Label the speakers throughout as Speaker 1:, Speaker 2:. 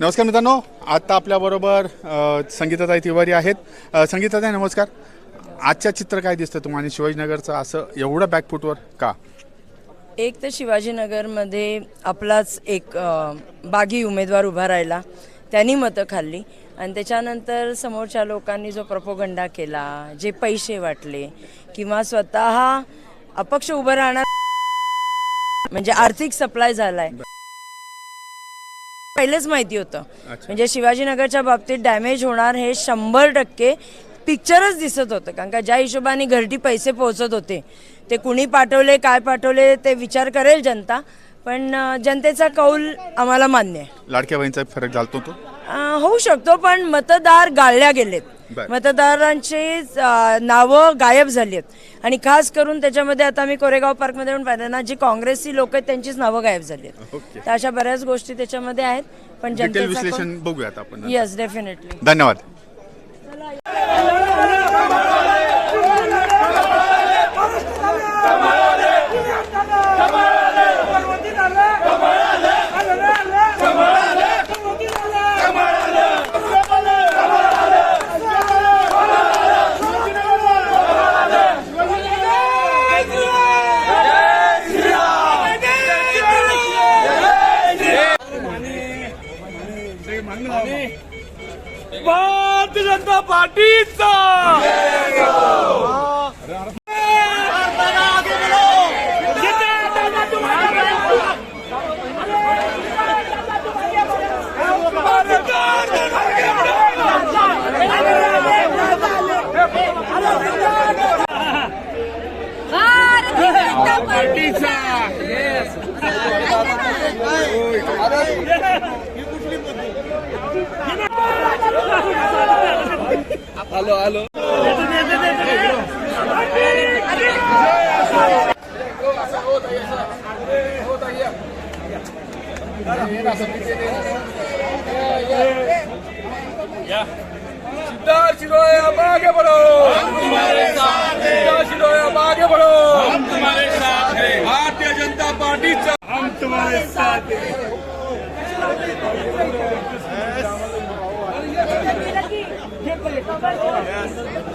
Speaker 1: नमस्कार मित्रांनो आत्ता आपल्याबरोबर संगीताताई तिवारी आहेत. संगीताताई नमस्कार. आजच्या चित्र काय दिसतं तुम्हाला? शिवाजीनगरचं असं एवढं बॅकफुटवर का?
Speaker 2: एक तर शिवाजीनगरमध्ये आपलाच एक बागी उमेदवार उभा राहिला. त्यांनी मतं खाल्ली. आणि त्याच्यानंतर समोरच्या लोकांनी जो प्रपोगंडा केला जे पैसे वाटले किंवा स्वतः अपक्ष उभं राहणार म्हणजे आर्थिक सप्लाय झालाय. पहिलेच माहिती होतं. म्हणजे शिवाजीनगरच्या बाबतीत डॅमेज होणार हे शंभर टक्के पिक्चरच दिसत होतं. कारण का ज्या हिशोबाने घरटी पैसे पोहोचत होते ते कुणी पाठवले काय पाठवले ते विचार करेल जनता. पण जनतेचा कौल आम्हाला मान्य आहे.
Speaker 1: लाडक्या बहिणीचा फरक घालतो तो?
Speaker 2: होऊ शकतो पण मतदार गाळल्या गेलेत. मतदारांची नावं गायब झाली आहेत आणि खास करून त्याच्यामध्ये आता मी कोरेगाव पार्कमध्ये पण पाहिलं ना जी काँग्रेसची लोक आहेत त्यांचीच नावं गायब झाली आहेत तर अशा बऱ्याच गोष्टी त्याच्यामध्ये आहेत पण जनतेचा
Speaker 1: विश्लेषण बघूयात आपण
Speaker 2: येस डेफिनेटली
Speaker 1: धन्यवाद.
Speaker 3: Party Yes. जनता पार्टीचा सिद्धार्थ अब आगे बढ़ो हम तुम्हारे साथ. हैं सिद्धार्थ अब आगे बढ़ो हम तुम्हारे साथ हैं भारतीय जनता पार्टीचा हम तुम्हारे साथ. Oh,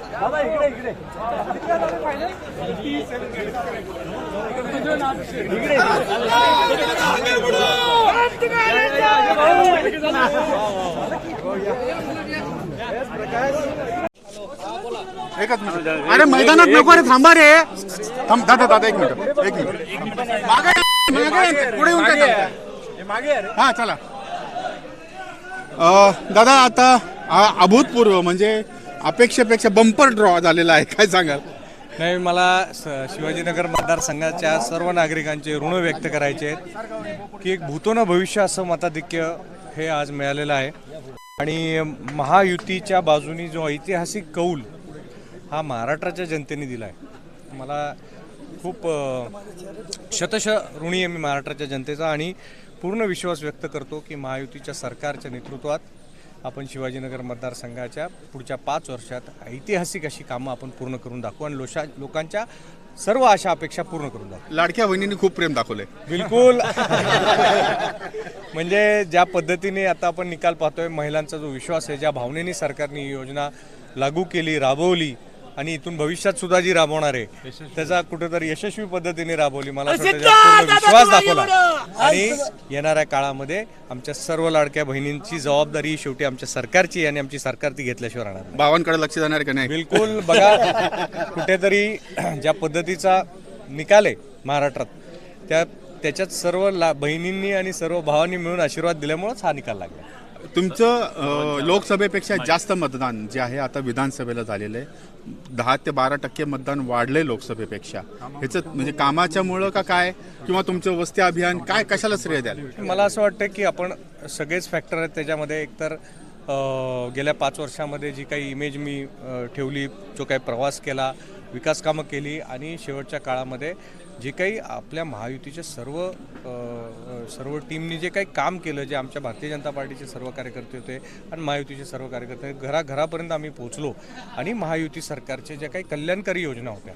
Speaker 3: बाबा इकडे इकडे.
Speaker 1: इकडे एकच मिनिट. अरे मैदानात नको रे थांबा रे. थांब दादा दादा एक मिनिट. एक मिनिट. मागे मागे. पुढे येऊन काय मागे हा चला. दादा आता अभूतपूर्व म्हणजे अपेक्षेपेक्षा बंपर ड्रॉ झालेला आहे काय सांगाल?
Speaker 4: नाही मला स- शिवाजीनगर मतदारसंघाच्या सर्व नागरिकांचे ऋण व्यक्त करायचे आहेत. की एक भूतोन भविष्य असं मताधिक्य हे आज मिळालेलं आहे. आणि महायुतीच्या बाजूनी जो ऐतिहासिक कौल हा महाराष्ट्राच्या जनतेने दिला आहे मला खूप शतश ऋणी आहे मी महाराष्ट्राच्या जनतेचा आणि पूर्ण विश्वास व्यक्त करतो की महायुतीच्या सरकारच्या नेतृत्वात आपण शिवाजीनगर मतदारसंघाच्या पुढच्या पाच वर्षात ऐतिहासिक अशी कामं आपण पूर्ण करून दाखवू आणि लोशा लोकांच्या सर्व आशा अपेक्षा पूर्ण करून दाखवू.
Speaker 1: लाडक्या बहिणींनी खूप प्रेम दाखवलंय.
Speaker 4: बिलकुल. म्हणजे ज्या पद्धतीने आता आपण निकाल पाहतोय महिलांचा जो विश्वास आहे ज्या भावनेने सरकारने ही योजना लागू केली राबवली आणि इथून भविष्यात सुद्धा जी राबवणार आहे त्याचा कुठेतरी यशस्वी पद्धतीने राबवली. मला विश्वास दाखवला. आणि येणाऱ्या काळामध्ये आमच्या सर्व लाडक्या बहिणींची जबाबदारी शेवटी आमच्या सरकारची आणि आमची सरकार ती घेतल्याशिवाय राहणार नाही.
Speaker 1: भावांकडे लक्ष जाणार का नाही?
Speaker 4: बिलकुल. बघा कुठेतरी ज्या पद्धतीचा निकाल आहे महाराष्ट्रात त्या त्याच्यात सर्व ला बहिणींनी आणि सर्व भावांनी मिळून आशीर्वाद दिल्यामुळेच हा निकाल लागला.
Speaker 1: तुमचं लोकसभेपेक्षा जास्त मतदान जे आहे आता विधानसभेला झालेलं आहे. दहा ते बारा टक्के मतदान वाढलंय लोकसभेपेक्षा. ह्याचं म्हणजे कामाच्यामुळं का काय? किंवा तुमचं वस्ती अभियान काय कशाला श्रेय द्याल?
Speaker 4: मला असं वाटतं की आपण सगळेच फॅक्टर आहेत त्याच्यामध्ये. एकतर अ, गेल्या पाच वर्षामध्ये जी काही इमेज मी अ, ठेवली जो काही प्रवास केला विकास कामं केली आणि शेवटच्या काळामध्ये जे काही आपल्या महायुतीचे सर्व सर्व टीमनी जे काही काम केलं जे आमच्या भारतीय जनता पार्टीचे सर्व कार्यकर्ते होते आणि महायुतीचे सर्व कार्यकर्ते घराघरापर्यंत आम्ही पोहोचलो आणि महायुती सरकारचे ज्या काही कल्याणकारी योजना होत्या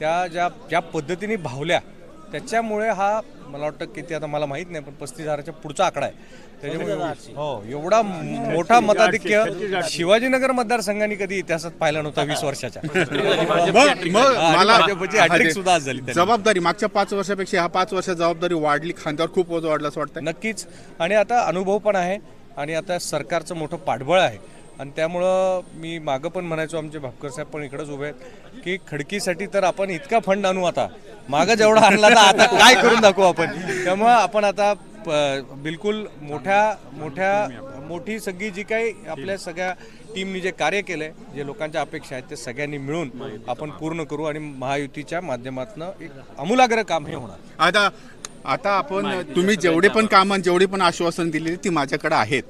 Speaker 4: त्या ज्या ज्या पद्धतीने भावल्या त्याच्यामुळे हा मला वाटतं किती आता मला माहीत नाही पण पस्तीस हजाराच्या पुढचा आकडा आहे. त्याच्यामुळे हो एवढा मोठा मताधिक्य शिवाजीनगर मतदारसंघाने कधी इतिहासात पाहिला नव्हता वीस वर्षाच्या. सुद्धा आज झाली.
Speaker 1: जबाबदारी मागच्या पाच वर्षापेक्षा ह्या पाच वर्षात जबाबदारी वाढली खांद्यावर खूप ओझं वाढलं असं वाटतं
Speaker 4: नक्कीच. आणि आता अनुभव पण आहे आणि आता सरकारचं मोठं पाठबळ आहे. आणि त्यामुळं मी मागं पण म्हणायचो आमचे भापकर साहेब पण इकडेच उभे आहेत की खडकीसाठी तर आपण इतका फंड आणू आता. मागं जेवढा आणला तर आता काय करून दाखवू आपण? त्यामुळं आपण आता बिलकुल मोठ्या मोठ्या मोठी सगळी जी काही आपल्या सगळ्या टीमनी जे कार्य केलंय जे लोकांच्या अपेक्षा आहेत ते सगळ्यांनी मिळून आपण पूर्ण करू आणि महायुतीच्या माध्यमातून एक आमूलाग्र काम हे होणार.
Speaker 1: आता आता आपण तुम्ही जेवढे पण कामं जेवढी पण आश्वासन दिलेली ती माझ्याकडे आहेत.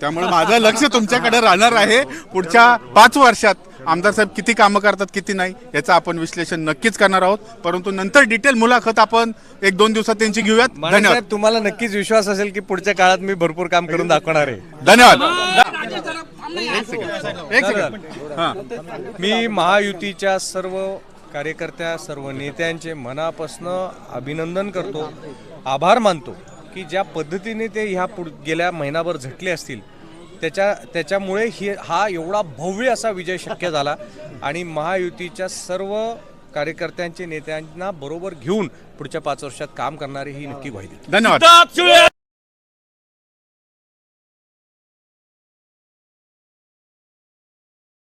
Speaker 1: त्यामुळे माझं लक्ष तुमच्याकडे राहणार आहे. पुढच्या पाच वर्षात आमदार साहेब किती कामं करतात किती नाही याचं आपण विश्लेषण नक्कीच करणार आहोत. परंतु नंतर डिटेल मुलाखत आपण एक दोन दिवसात त्यांची घेऊयात. धन्यवाद.
Speaker 4: तुम्हाला नक्कीच विश्वास असेल की पुढच्या काळात मी भरपूर काम करून दाखवणार आहे.
Speaker 1: धन्यवाद. एक सेकंड हा.
Speaker 4: मी महायुतीच्या सर्व कार्यकर्त्या सर्व नेत्यांचे मनापासनं अभिनंदन करतो आभार मानतो की ज्या पद्धतीने ते ह्या पुढ गेल्या महिनाभर झटले असतील त्याच्या त्याच्यामुळे ही हा एवढा भव्य असा विजय शक्य झाला आणि महायुतीच्या सर्व कार्यकर्त्यांचे नेत्यांना बरोबर घेऊन पुढच्या पाच वर्षात काम करणारी ही नक्की देते.
Speaker 1: धन्यवाद